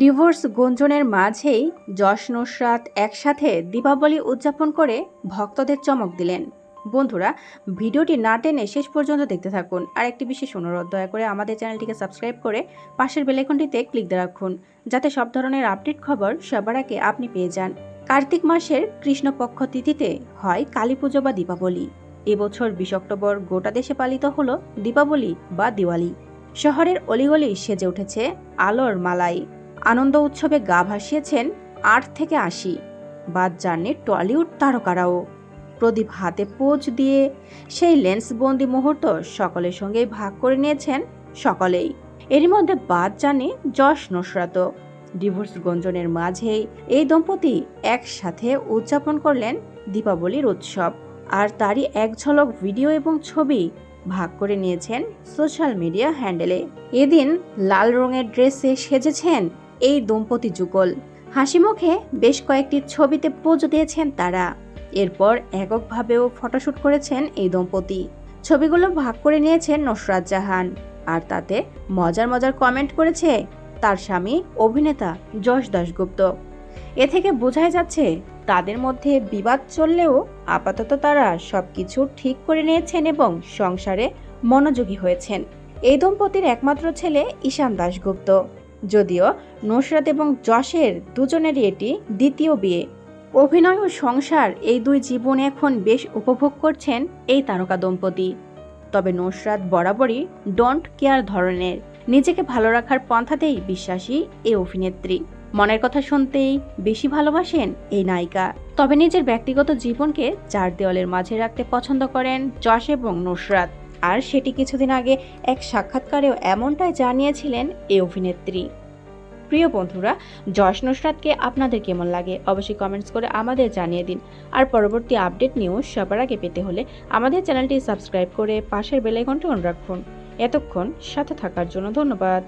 Divorce গুঞ্জনের মাঝেই যশ নুসরাত একসাথে দীপাবলি উদযাপন করে ভক্তদের চমক দিলেন। বন্ধুরা, ভিডিওটি না টেনে শেষ পর্যন্ত দেখতে থাকুন। আর একটি বিশেষ অনুরোধ, দয়া করে আমাদের চ্যানেলটিকে সাবস্ক্রাইব করে পাশের বেলাইকনটিতে ক্লিক দিয়ে রাখুন, যাতে সব ধরনের আপডেট খবর সবার আগে আপনি পেয়ে যান। কার্তিক মাসের কৃষ্ণপক্ষ তিথিতে হয় কালী পুজো বা দীপাবলি। এবছর বিশ অক্টোবর গোটা দেশে পালিত হল দীপাবলি বা দিওয়ালি। শহরের অলিগলি সেজে উঠেছে আলোর মালাই আনন্দ উৎসবে গা ভাসিয়েছেন আট থেকে আশি, বাদ যাননি টলিউড তারকারাও। প্রদীপ হাতে পোজ দিয়ে সেই লেন্সবন্দি মুহূর্ত সকলের সঙ্গেই ভাগ করে নিয়েছেন সকলেই। এরই মধ্যে বাদ জানে যশ নসরাত ডিভোর্স গঞ্জনের মাঝেই এই দম্পতি একসাথে উদযাপন করলেন দীপাবলির উৎসব। আর তারই এক ঝলক ভিডিও এবং ছবি ভাগ করে নিয়েছেন সোশ্যাল মিডিয়া হ্যান্ডেলে। এদিন লাল রঙের ড্রেসে সেজেছেন এই দম্পতি যুগল। হাসি মুখে বেশ কয়েকটি ছবিতে পোজ দিয়েছেন তারা। এরপর এককভাবেও ফটোশ্যুট করেছেন এই দম্পতি। ছবিগুলো ভাগ করে নিয়েছেন নসরাত জাহান। আর তাতে মজার মজার কমেন্ট করেছে তার স্বামী অভিনেতা যশ দাশগুপ্ত। এ থেকে বোঝাই যাচ্ছে, তাদের মধ্যে বিবাদ চললেও আপাতত তারা সবকিছু ঠিক করে নিয়েছেন এবং সংসারে মনোযোগী হয়েছেন। এই দম্পতির একমাত্র ছেলে ঈশান দাশগুপ্ত। যদিও নুসরাত এবং যশের দুজনেরই এটি দ্বিতীয় বিয়ে। অভিনয় ও সংসার এই দুই জীবন এখন বেশ উপভোগ করছেন এই তারকা দম্পতি। তবে নুসরাত বরাবরই ডোন্ট কেয়ার ধরনের, নিজেকে ভালো রাখার পন্থাতেই বিশ্বাসী এই অভিনেত্রী। মনের কথা শুনতেই বেশি ভালোবাসেন এই নায়িকা। তবে নিজের ব্যক্তিগত জীবনকে চার দেওয়ালের মাঝে রাখতে পছন্দ করেন যশ এবং নুসরাত। আর সেটি কিছুদিন আগে এক সাক্ষাৎকারেও এমনটাই জানিয়েছিলেন এই অভিনেত্রী। প্রিয় বন্ধুরা জশ নুসরাতকে আপনাদের কেমন লাগে অবশ্যই কমেন্টস করে আমাদের জানিয়ে দিন। আর পরবর্তী আপডেট নিউজ সবার আগে পেতে হলে আমাদের চ্যানেলটি সাবস্ক্রাইব করে পাশের বেলাইকনটি অন রাখুন। এতক্ষণ সাথে থাকার জন্য ধন্যবাদ।